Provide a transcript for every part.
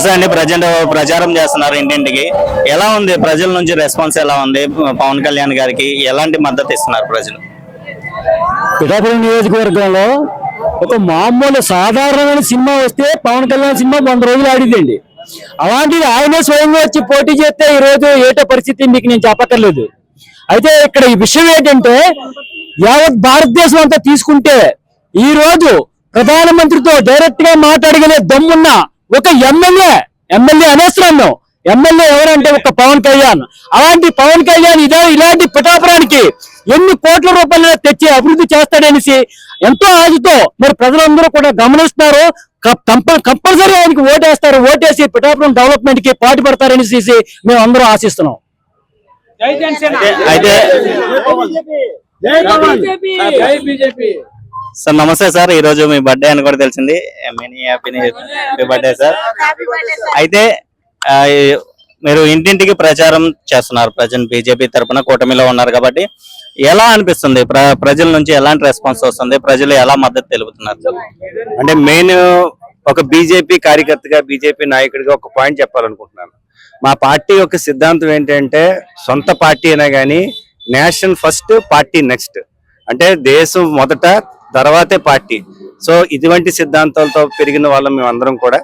నమస్తే అండి. ప్రజెంట్ ప్రచారం చేస్తున్నారు ఇంటింటికి. ఎలా ఉంది? ప్రజల నుంచి రెస్పాన్స్ ఎలా ఉంది? పవన్ కళ్యాణ్ గారికి ఎలాంటి మద్దతు ఇస్తున్నారు ప్రజలు? పిఠాపురం నియోజకవర్గంలో ఒక మామూలు సాధారణమైన సినిమా వస్తే పవన్ కళ్యాణ్ సినిమా వంద రోజులు ఆడిద్దండి. అలాంటిది ఆయనే స్వయంగా వచ్చి పోటీ చేస్తే ఈ రోజు ఏటో పరిస్థితి మీకు నేను చెప్పక్కర్లేదు. అయితే ఇక్కడ ఈ విషయం ఏంటంటే యావత్ భారతదేశం అంతా తీసుకుంటే ఈ రోజు ప్రధానమంత్రితో డైరెక్ట్గా మాట్లాడగలే దమ్మున్న ఒక ఎమ్మెల్యే ఎమ్మెల్యే అనేస్తున్నాం మేము ఎమ్మెల్యే ఎవరంటే ఒక పవన్ కళ్యాణ్. అలాంటి పవన్ కళ్యాణ్ ఇదే ఇలాంటి పిఠాపురానికి ఎన్ని కోట్ల రూపాయలు తెచ్చి అభివృద్ధి చేస్తాడనేసి ఎంతో ఆశతో మరి ప్రజలందరూ కూడా గమనిస్తున్నారు. కంపల్సరీ ఆయనకి ఓటేస్తారు. ఓటేసి పిఠాపురం డెవలప్మెంట్కి పాటు పడతారనేసి మేము అందరూ ఆశిస్తున్నాం. అయితే సార్ నమస్తే సార్. ఈ రోజు మీ బర్త్డే అని కూడా తెలిసింది. మెనీ హ్యాపీ బర్త్డే సార్ అయితే మీరు ఇంటింటికి ప్రచారం చేస్తున్నారు. ప్రజెంట్ బీజేపీ తరపున కూటమిలో ఉన్నారు కాబట్టి ఎలా అనిపిస్తుంది? ప్ర ప్రజల నుంచి ఎలాంటి రెస్పాన్స్ వస్తుంది? ప్రజలు ఎలా మద్దతు తెలుపుతున్నారు? అంటే మెయిన్ ఒక బీజేపీ కార్యకర్తగా బీజేపీ నాయకుడిగా ఒక పాయింట్ చెప్పాలనుకుంటున్నాను. మా పార్టీ యొక్క సిద్ధాంతం ఏంటంటే సొంత పార్టీ అయినా కానీ నేషన్ ఫస్ట్ పార్టీ నెక్స్ట్. అంటే దేశం మొదట తర్వాతే పార్టీ. సో ఇటువంటి సిద్ధాంతాలతో పెరిగిన వాళ్ళం మేమందరం కూడా.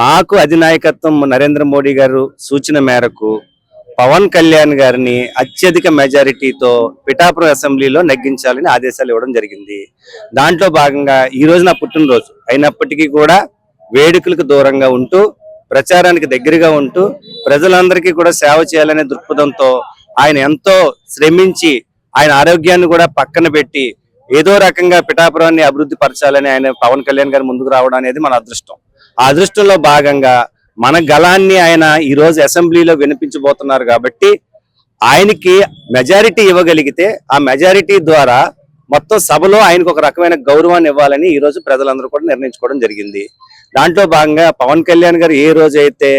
మాకు అధినాయకత్వం నరేంద్ర మోడీ గారు సూచన మేరకు పవన్ కళ్యాణ్ గారిని అత్యధిక మెజారిటీతో పిఠాపురం అసెంబ్లీలో నెగ్గించాలని ఆదేశాలు ఇవ్వడం జరిగింది. దాంట్లో భాగంగా ఈ రోజు నా పుట్టినరోజు. అయినప్పటికీ కూడా వేడుకలకు దూరంగా ఉంటూ ప్రచారానికి దగ్గరగా ఉంటూ ప్రజలందరికీ కూడా సేవ చేయాలనే దృక్పథంతో ఆయన ఎంతో శ్రమించి ఆయన ఆరోగ్యాన్ని కూడా పక్కన పెట్టి ఏదో రకంగా పిఠాపురాన్ని అభివృద్ధి పరచాలని ఆయన పవన్ కళ్యాణ్ గారు ముందుకు రావడం అనేది మన అదృష్టం. ఆ అదృష్టంలో భాగంగా మన గళాన్ని ఆయన ఈ రోజు అసెంబ్లీలో వినిపించబోతున్నారు కాబట్టి ఆయనకి మెజారిటీ ఇవ్వగలిగితే ఆ మెజారిటీ ద్వారా మొత్తం సభలో ఆయనకు ఒక రకమైన గౌరవాన్ని ఇవ్వాలని ఈ రోజు ప్రజలందరూ కూడా నిర్ణయించుకోవడం జరిగింది. దాంట్లో భాగంగా పవన్ కళ్యాణ్ గారు ఏ రోజైతే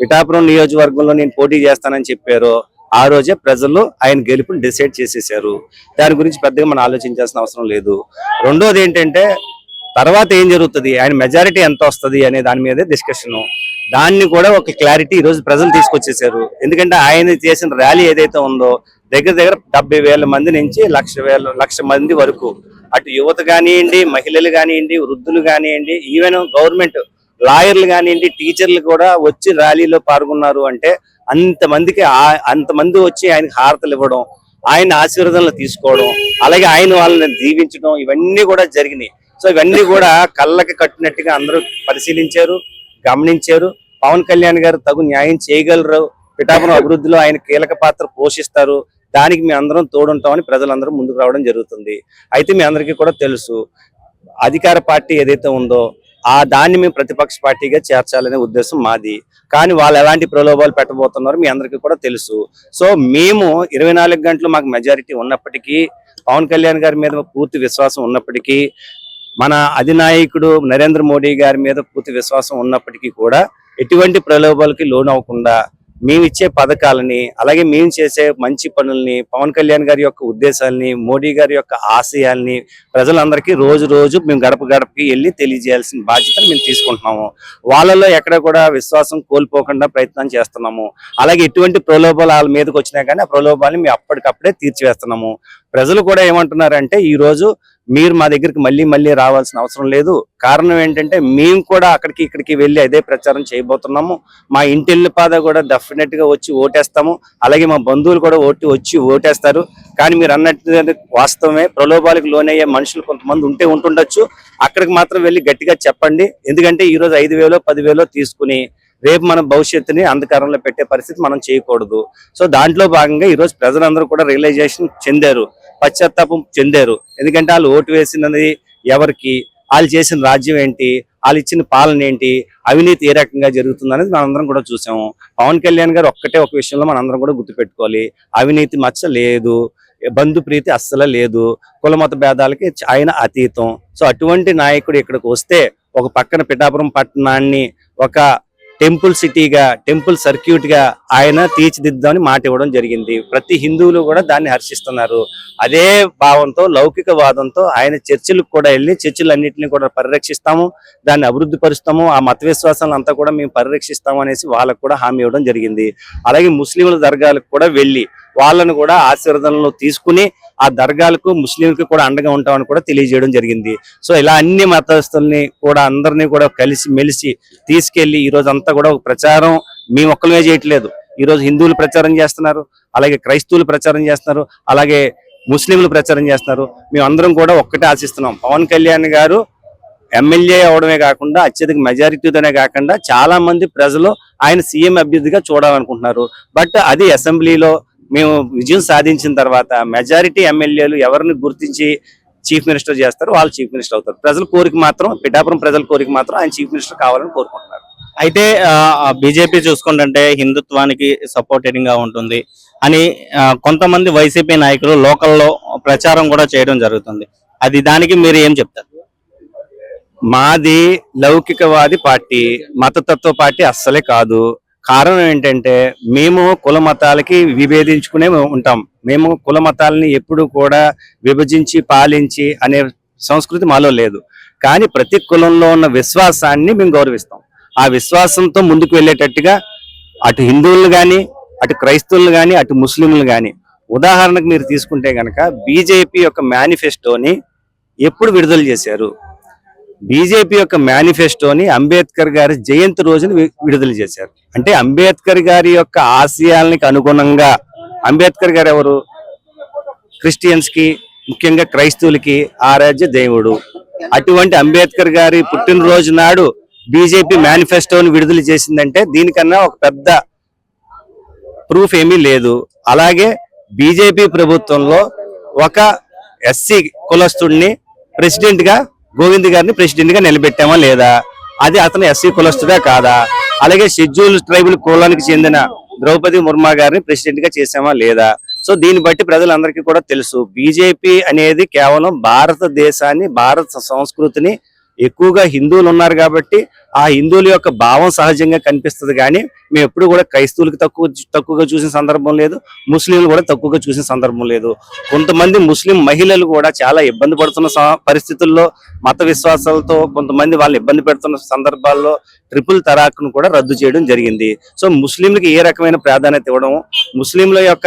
పిఠాపురం నియోజకవర్గంలో నేను పోటీ చేస్తానని చెప్పారో ఆ రోజే ప్రజలు ఆయన గెలుపుని డిసైడ్ చేసేసారు దాని గురించి పెద్దగా మనం ఆలోచించాల్సిన అవసరం లేదు. రెండోది ఏంటంటే తర్వాత ఏం జరుగుతుంది? ఆయన మెజారిటీ ఎంత వస్తుంది అనే దాని మీదే డిస్కషన్. దాన్ని కూడా ఒక క్లారిటీ ఈ రోజు ప్రజలు తీసుకొచ్చేసారు ఎందుకంటే ఆయన చేసిన ర్యాలీ ఏదైతే ఉందో దగ్గర దగ్గర డెబ్బై వేల మంది నుంచి లక్ష వేల లక్ష మంది వరకు. అటు యువత కానివ్వండి మహిళలు కానివ్వండి వృద్ధులు కానివ్వండి ఈవెన్ గవర్నమెంట్ లాయర్లు కానివ్వండి టీచర్లు కూడా వచ్చి ర్యాలీలో పాల్గొన్నారు అంటే అంతమందికి ఆ- అంతమంది వచ్చి ఆయనకి హారతలు ఇవ్వడం ఆయన ఆశీర్వాదాలు తీసుకోవడం అలాగే ఆయన వాళ్ళని దీవించడం ఇవన్నీ కూడా జరిగినాయి. సో ఇవన్నీ కూడా కళ్ళకి కట్టినట్టుగా అందరూ పరిశీలించారు గమనించారు. పవన్ కళ్యాణ్ గారు తగు న్యాయం చేయగలరు. పిఠాపురం అభివృద్ధిలో ఆయన కీలక పాత్ర పోషిస్తారు. దానికి మీ అందరం తోడుంటామని ప్రజలందరూ ముందుకు రావడం జరుగుతుంది. అయితే మీ అందరికీ కూడా తెలుసు అధికార పార్టీ ఏదైతే ఉందో ఆ దాన్ని మేము ప్రతిపక్ష పార్టీగా చేర్చాలనే ఉద్దేశం మాది. కానీ వాళ్ళు ఎలాంటి ప్రలోభాలు పెట్టబోతున్నారో మీ అందరికీ కూడా తెలుసు. సో మేము ఇరవై నాలుగు గంటలు మాకు మెజారిటీ ఉన్నప్పటికీ పవన్ కళ్యాణ్ గారి మీద పూర్తి విశ్వాసం ఉన్నప్పటికీ మన అధినాయకుడు నరేంద్ర మోడీ గారి మీద పూర్తి విశ్వాసం ఉన్నప్పటికీ కూడా ఎటువంటి ప్రలోభాలకి లోనవ్వకుండా మేమిచ్చే మేము ఇచ్చే పథకాలని అలాగే మేము చేసే మంచి పనుల్ని పవన్ కళ్యాణ్ గారి యొక్క ఉద్దేశాలని మోడీ గారి యొక్క ఆశయాల్ని ప్రజలందరికీ రోజు రోజు మేము గడప గడపకి వెళ్ళి తెలియజేయాల్సిన బాధ్యతను మేము తీసుకుంటున్నాము. వాళ్ళలో ఎక్కడ కూడా విశ్వాసం కోల్పోకుండా ప్రయత్నం చేస్తున్నాము. అలాగే ఎటువంటి ప్రలోభాలు వాళ్ళ మీదకి వచ్చినా కానీ ఆ ప్రలోభాలని మేము అప్పటికప్పుడే తీర్చివేస్తున్నాము. ప్రజలు కూడా ఏమంటున్నారంటే ఈరోజు మీరు మా దగ్గరికి మళ్ళీ మళ్ళీ రావాల్సిన అవసరం లేదు. కారణం ఏంటంటే మేము కూడా అక్కడికి ఇక్కడికి వెళ్ళి అదే ప్రచారం చేయబోతున్నాము. మా ఇంటిల్లి పాద కూడా డెఫినెట్గా వచ్చి ఓటేస్తాము. అలాగే మా బంధువులు కూడా ఓటు వచ్చి ఓటేస్తారు. కానీ మీరు అన్నట్టు వాస్తవమే. ప్రలోభాలకు లోనయ్యే మనుషులు కొంతమంది ఉంటే ఉంటుండొచ్చు. అక్కడికి మాత్రం వెళ్ళి గట్టిగా చెప్పండి. ఎందుకంటే ఈరోజు ఐదు వేలో పదివేలో తీసుకుని రేపు మన భవిష్యత్తుని అంధకారంలో పెట్టే పరిస్థితి మనం చేయకూడదు. సో దాంట్లో భాగంగా ఈరోజు ప్రజలందరూ కూడా రియలైజేషన్ చెందారు. పశ్చాత్తాపం చెందారు. ఎందుకంటే వాళ్ళు ఓటు వేసినది ఎవరికి వాళ్ళు చేసిన రాజ్యం ఏంటి వాళ్ళు ఇచ్చిన పాలన ఏంటి అవినీతి ఏ రకంగా జరుగుతుంది అనేది మనందరం కూడా చూసాము. పవన్ కళ్యాణ్ గారు ఒక్కటే ఒక విషయంలో మనందరం కూడా గుర్తుపెట్టుకోవాలి. అవినీతి మచ్చ లేదు బంధు ప్రీతి అస్సలు లేదు కులమత భేదాలకి ఆయన అతీతం. సో అటువంటి నాయకుడు ఇక్కడికి వస్తే ఒక పక్కన పిఠాపురం పట్టణాన్ని ఒక టెంపుల్ సిటీగా టెంపుల్ సర్క్యూట్గా ఆయన తీర్చిదిద్దామని మాట ఇవ్వడం జరిగింది. ప్రతి హిందువులు కూడా దాన్ని హర్షిస్తున్నారు. అదే భావంతో లౌకికవాదంతో ఆయన చర్చిలకు కూడా వెళ్ళి చర్చిలన్నింటినీ కూడా పరిరక్షిస్తాము దాన్ని అభివృద్ధి పరుస్తాము ఆ మత విశ్వాసాలను అంతా కూడా మేము పరిరక్షిస్తాము అనేసి వాళ్ళకు కూడా హామీ ఇవ్వడం జరిగింది. అలాగే ముస్లింల దర్గాలకు కూడా వెళ్ళి వాళ్ళను కూడా ఆశీర్వదనలో తీసుకుని ఆ దర్గాలకు ముస్లింలకు కూడా అండగా ఉంటామని కూడా తెలియజేయడం జరిగింది. సో ఇలా అన్ని మతస్థుల్ని కూడా అందరినీ కూడా కలిసి మెలిసి తీసుకెళ్ళి ఈ రోజు అంతా కూడా ఒక ప్రచారం మేము ఒక్కలమే చేయట్లేదు. ఈ రోజు హిందువులు ప్రచారం చేస్తున్నారు అలాగే క్రైస్తవులు ప్రచారం చేస్తున్నారు అలాగే ముస్లింలు ప్రచారం చేస్తున్నారు. మేము అందరం కూడా ఒక్కటే ఆశిస్తున్నాం. పవన్ కళ్యాణ్ గారు ఎమ్మెల్యే అవడమే కాకుండా అత్యధిక మెజారిటీతోనే కాకుండా చాలా మంది ప్రజలు ఆయన సీఎం అభ్యర్థిగా చూడాలనుకుంటున్నారు. బట్ అది అసెంబ్లీలో మేము విజయం సాధించిన తర్వాత మెజారిటీ ఎమ్మెల్యేలు ఎవరిని గుర్తించి చీఫ్ మినిస్టర్ చేస్తారు వాళ్ళు చీఫ్ మినిస్టర్ అవుతారు. ప్రజల కోరిక మాత్రం పిఠాపురం ప్రజల కోరిక మాత్రం ఆయన చీఫ్ మినిస్టర్ కావాలని కోరుకుంటున్నారు. అయితే బీజేపీ చూసుకుంటే హిందుత్వానికి సపోర్టెడ్గా ఉంటుంది అని కొంతమంది వైసీపీ నాయకులు లోకల్లో ప్రచారం కూడా చేయడం జరుగుతుంది. అది దానికి మీరు ఏం చెప్తారు? మాది లౌకికవాది పార్టీ మతతత్వ పార్టీ అస్సలే కాదు. కారణం ఏంటంటే మేము కుల మతాలకి విభేదించుకునే ఉంటాం. మేము కుల మతాలని ఎప్పుడు కూడా విభజించి పాలించి అనే సంస్కృతి మాలో లేదు. కానీ ప్రతి కులంలో ఉన్న విశ్వాసాన్ని మేము గౌరవిస్తాం. ఆ విశ్వాసంతో ముందుకు వెళ్ళేటట్టుగా అటు హిందువులు కానీ అటు క్రైస్తవులను కానీ అటు ముస్లింలు కానీ ఉదాహరణకు మీరు తీసుకుంటే కనుక బీజేపీ యొక్క మేనిఫెస్టోని ఎప్పుడు విడుదల చేశారు? బీజేపీ యొక్క మేనిఫెస్టోని అంబేద్కర్ గారి జయంతి రోజున విడుదల చేశారు. అంటే అంబేద్కర్ గారి యొక్క ఆశయాలకి అనుగుణంగా అంబేద్కర్ గారు ఎవరు? క్రిస్టియన్స్కి ముఖ్యంగా క్రైస్తవులకి ఆరాధ్య దేవుడు. అటువంటి అంబేద్కర్ గారి పుట్టినరోజు నాడు బీజేపీ మేనిఫెస్టోను విడుదల చేసిందంటే దీనికన్నా ఒక పెద్ద ప్రూఫ్ ఏమీ లేదు. అలాగే బీజేపీ ప్రభుత్వంలో ఒక ఎస్సీ కులస్తుడిని ప్రెసిడెంట్గా గోవింద్ గారిని ప్రెసిడెంట్గా నిలబెట్టామా లేదా? అది అతను ఎస్సీ కులస్తుడా కాదా? అలాగే షెడ్యూల్ ట్రైబల్ కులానికి చెందిన ద్రౌపది ముర్మా గారిని ప్రెసిడెంట్గా చేసామా లేదా? సో దీన్ని బట్టి ప్రజలందరికీ కూడా తెలుసు. బీజేపీ అనేది కేవలం భారతదేశాన్ని భారత సంస్కృతిని ఎక్కువగా హిందువులు ఉన్నారు కాబట్టి ఆ హిందువుల యొక్క భావం సహజంగా కనిపిస్తుంది కానీ మేము ఎప్పుడు కూడా క్రైస్తవులకు తక్కువ తక్కువగా చూసిన సందర్భం లేదు ముస్లింలు కూడా తక్కువగా చూసిన సందర్భం లేదు. కొంతమంది ముస్లిం మహిళలు కూడా చాలా ఇబ్బంది పడుతున్న స- పరిస్థితుల్లో మత విశ్వాసాలతో కొంతమంది వాళ్ళు ఇబ్బంది పెడుతున్న సందర్భాల్లో ట్రిపుల్ తరాక్ను కూడా రద్దు చేయడం జరిగింది. సో ముస్లింలకు ఏ రకమైన ప్రాధాన్యత ఇవ్వడం ముస్లింల యొక్క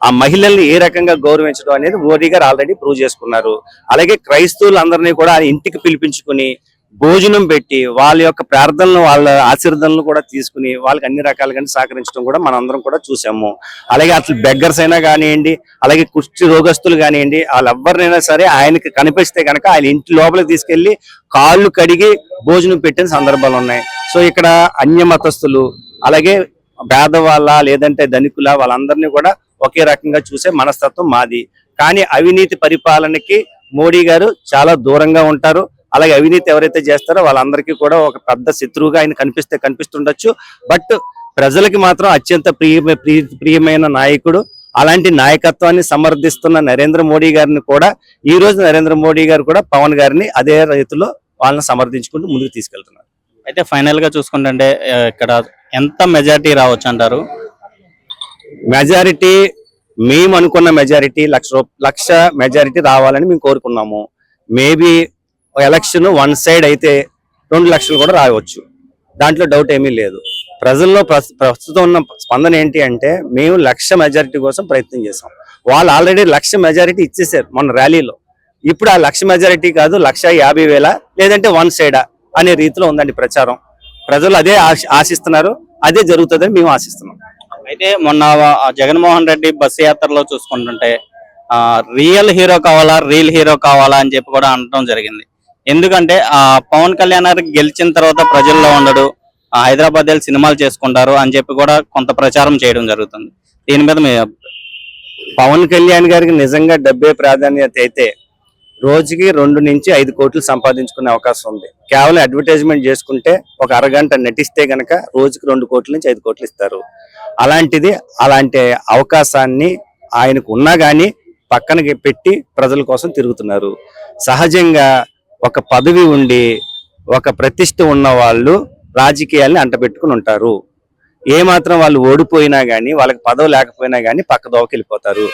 ఆ మహిళల్ని ఏ రకంగా గౌరవించడం అనేది మోడీ గారు ఆల్రెడీ ప్రూవ్ చేసుకున్నారు. అలాగే క్రైస్తవులందరినీ కూడా ఇంటికి పిలిపించుకుని భోజనం పెట్టి వాళ్ళ యొక్క ప్రార్థనలు వాళ్ళ ఆశీర్వదనలు కూడా తీసుకుని వాళ్ళకి అన్ని రకాలుగా సహకరించడం కూడా మనందరం కూడా చూసాము. అలాగే అసలు బెగ్గర్స్ అయినా కానివ్వండి అలాగే కుష్టి రోగస్తులు కానివ్వండి వాళ్ళెవరినైనా సరే ఆయనకి కనిపిస్తే కనుక ఆయన ఇంటి లోపలికి తీసుకెళ్ళి కాళ్ళు కడిగి భోజనం పెట్టిన సందర్భాలు ఉన్నాయి. సో ఇక్కడ అన్య మతస్థులు అలాగే పేదవాళ్ళ లేదంటే ధనికుల వాళ్ళందరినీ కూడా ఒకే రకంగా చూసే మనస్తత్వం మాది. కానీ అవినీతి పరిపాలనకి మోడీ గారు చాలా దూరంగా ఉంటారు. అలాగే అవినీతి ఎవరైతే చేస్తారో వాళ్ళందరికీ కూడా ఒక పెద్ద శత్రువుగా ఆయన కనిపిస్తే కనిపిస్తుండొచ్చు. బట్ ప్రజలకి మాత్రం అత్యంత ప్రియ ప్రియ- ప్రియమైన నాయకుడు అలాంటి నాయకత్వాన్ని సమర్థిస్తున్న నరేంద్ర మోడీ గారిని కూడా ఈ రోజు నరేంద్ర మోడీ గారు కూడా పవన్ గారిని అదే రీతిలో వాళ్ళని సమర్థించుకుంటూ ముందుకు తీసుకెళ్తున్నారు. అయితే ఫైనల్గా చూసుకుంటే ఇక్కడ ఎంత మెజారిటీ రావచ్చు అంటారు? మెజారిటీ మేము అనుకున్న మెజారిటీ లక్ష లక్ష మెజారిటీ రావాలని మేము కోరుకున్నాము. మేబీ ఎలక్షన్ వన్ సైడ్ అయితే రెండు లక్షలు కూడా రావచ్చు దాంట్లో డౌట్ ఏమీ లేదు. ప్రజల్లో ప్రస్తుతం ఉన్న స్పందన ఏంటి అంటే మేము లక్ష మెజారిటీ కోసం ప్రయత్నం చేసాం వాళ్ళు ఆల్రెడీ లక్ష మెజారిటీ ఇచ్చేసారు మన ర్యాలీలో. ఇప్పుడు ఆ లక్ష మెజారిటీ కాదు లక్ష యాభై వేల లేదంటే వన్ సైడా అనే రీతిలో ఉందండి ప్రచారం. ప్రజలు అదే ఆశిస్తున్నారు అదే జరుగుతుందని మేము ఆశిస్తున్నాం. అయితే మొన్న జగన్మోహన్ రెడ్డి బస్సు యాత్రలో చూసుకుంటుంటే ఆ రియల్ హీరో కావాలా రియల్ హీరో కావాలా అని చెప్పి కూడా అనడం జరిగింది. ఎందుకంటే ఆ పవన్ కళ్యాణ్ గారు గెలిచిన తర్వాత ప్రజల్లో ఉండడు హైదరాబాద్ వెళ్ళి సినిమాలు చేసుకుంటారు అని చెప్పి కూడా కొంత ప్రచారం చేయడం జరుగుతుంది. దీని మీద మీ పవన్ కళ్యాణ్ గారికి నిజంగా డబ్బే ప్రాధాన్యత అయితే రోజుకి రెండు నుంచి ఐదు కోట్లు సంపాదించుకునే అవకాశం ఉంది. కేవలం అడ్వర్టైజ్మెంట్ చేసుకుంటే ఒక అరగంట నటిస్తే గనక రోజుకి రెండు కోట్ల నుంచి ఐదు కోట్లు ఇస్తారు. అలాంటిది అలాంటి అవకాశాన్ని ఆయనకు ఉన్నా కానీ పక్కనకి పెట్టి ప్రజల కోసం తిరుగుతున్నారు. సహజంగా ఒక పదవి ఉండి ఒక ప్రతిష్ట ఉన్న వాళ్ళు రాజకీయాల్ని అంటబెట్టుకుని ఉంటారు. ఏ మాత్రం వాళ్ళు ఓడిపోయినా కానీ వాళ్ళకి పదవి లేకపోయినా కానీ పక్క దోవకి వెళ్ళిపోతారు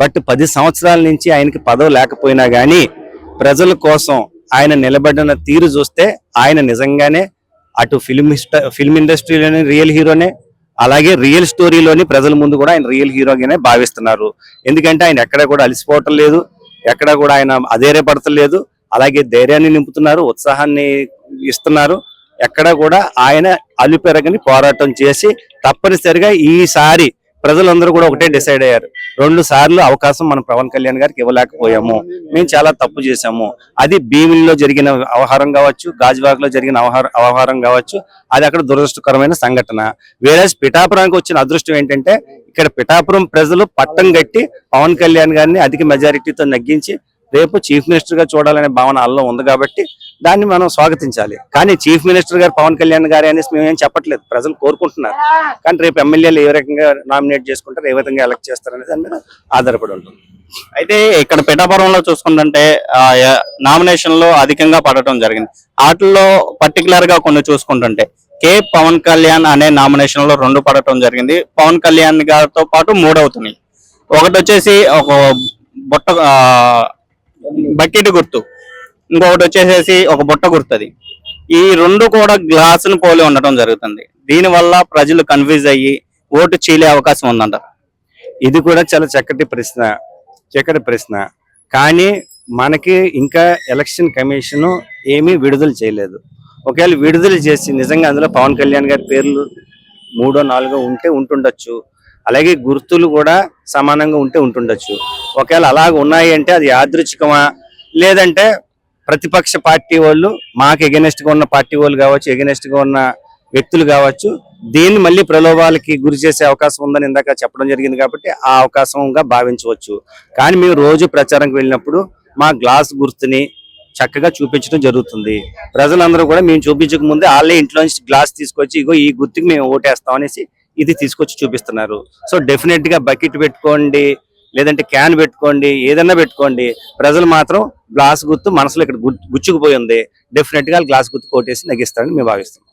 బట్ పది సంవత్సరాల నుంచి ఆయనకి పదవి లేకపోయినా కానీ ప్రజల కోసం ఆయన నిలబడిన తీరు చూస్తే ఆయన నిజంగానే అటు ఫిల్మ్ ఫిల్మ్ ఇండస్ట్రీలోని రియల్ హీరోనే అలాగే రియల్ స్టోరీలోని ప్రజల ముందు కూడా ఆయన రియల్ హీరోగానే భావిస్తున్నారు. ఎందుకంటే ఆయన ఎక్కడ కూడా అలసిపోవటం లేదు ఎక్కడ కూడా ఆయన అధైర్యపడతలేదు అలాగే ధైర్యాన్ని నింపుతున్నారు ఉత్సాహాన్ని ఇస్తున్నారు. ఎక్కడ కూడా ఆయన అలుపెరగని పోరాటం చేసి తప్పనిసరిగా ఈసారి ప్రజలందరూ కూడా ఒకటే డిసైడ్ అయ్యారు. రెండు సార్లు అవకాశం మనం పవన్ కళ్యాణ్ గారికి ఇవ్వలేకపోయాము. మేము చాలా తప్పు చేశాము. అది భీమిలిలో జరిగిన అవహారం కావచ్చు గాజువాకలో జరిగిన అవహారం కావచ్చు అది అక్కడ దురదృష్టకరమైన సంఘటన. వేరే పిఠాపురానికి వచ్చిన అదృష్టం ఏంటంటే ఇక్కడ పిఠాపురం ప్రజలు పట్టం కట్టి పవన్ కళ్యాణ్ గారిని అధిక మెజారిటీతో నగ్గించి రేపు చీఫ్ మినిస్టర్గా చూడాలనే భావన అల్లో ఉంది కాబట్టి దాన్ని మనం స్వాగతించాలి. కానీ చీఫ్ మినిస్టర్ గారు పవన్ కళ్యాణ్ గారి అనేసి మేము ఏం చెప్పట్లేదు. ప్రజలు కోరుకుంటున్నారు. కానీ రేపు ఎమ్మెల్యేలు ఏ రకంగా నామినేట్ చేసుకుంటారు ఏ విధంగా ఎలక్ట్ చేస్తారనే దాని మీద ఆధారపడి ఉంటుంది. అయితే ఇక్కడ పిఠాపురంలో చూసుకుంటుంటే నామినేషన్లో అధికంగా పడటం జరిగింది. వాటిల్లో పర్టికులర్గా కొన్ని చూసుకుంటుంటే కే. పవన్ కళ్యాణ్ అనే నామినేషన్లో రెండు పడటం జరిగింది. పవన్ కళ్యాణ్ గారితో పాటు మూడవుతున్నాయి ఒకటి వచ్చేసి ఒక బుట్ట బకెట్ గుర్తు. ఇంకొకటి వచ్చేసేసి ఒక బుట్ట గుర్తు అది ఈ రెండు కూడా గ్లాసును పోలి ఉండటం జరుగుతుంది. దీని వల్ల ప్రజలు కన్ఫ్యూజ్ అయ్యి ఓటు చీలే అవకాశం ఉందంట. ఇది కూడా చాలా చక్కటి ప్రశ్న చక్కటి ప్రశ్న. కానీ మనకి ఇంకా ఎలక్షన్ కమిషన్ ఏమీ విడుదల చేయలేదు. ఒకవేళ విడుదల చేసి నిజంగా అందులో పవన్ కళ్యాణ్ గారి పేర్లు మూడో నాలుగో ఉంటే ఉంటుండొచ్చు. అలాగే గుర్తులు కూడా సమానంగా ఉంటే ఉంటుండొచ్చు. ఒకవేళ అలాగ ఉన్నాయి అంటే అది యాదృచ్ఛికమా? లేదంటే ప్రతిపక్ష పార్టీ వాళ్ళు మాకు ఎగెనెస్ట్గా ఉన్న పార్టీ వాళ్ళు కావచ్చు ఎగెనెస్ట్గా ఉన్న వ్యక్తులు కావచ్చు దీన్ని మళ్ళీ ప్రలోభాలకి గురి చేసే అవకాశం ఉందని ఇందాక చెప్పడం జరిగింది కాబట్టి ఆ అవకాశంగా భావించవచ్చు. కానీ మేము రోజు ప్రచారంకి వెళ్ళినప్పుడు మా గ్లాస్ గుర్తుని చక్కగా చూపించడం జరుగుతుంది. ప్రజలందరూ కూడా మేము చూపించక ముందే వాళ్ళే ఇంట్లో నుంచి గ్లాస్ తీసుకొచ్చి ఇగో ఈ గుర్తుకి మేము ఓటేస్తాం అనేసి ఇది తీసుకొచ్చి చూపిస్తున్నారు. సో డెఫినెట్గా బకెట్ పెట్టుకోండి లేదంటే క్యాన్ పెట్టుకోండి ఏదైనా పెట్టుకోండి ప్రజలు మాత్రం గ్లాస్ గుర్తు మనసులో ఇక్కడ గుచ్చుకుపోయి ఉంది. డెఫినెట్గా గ్లాస్ గుర్తు కోటేసి నగిస్తారని మేము భావిస్తున్నాం.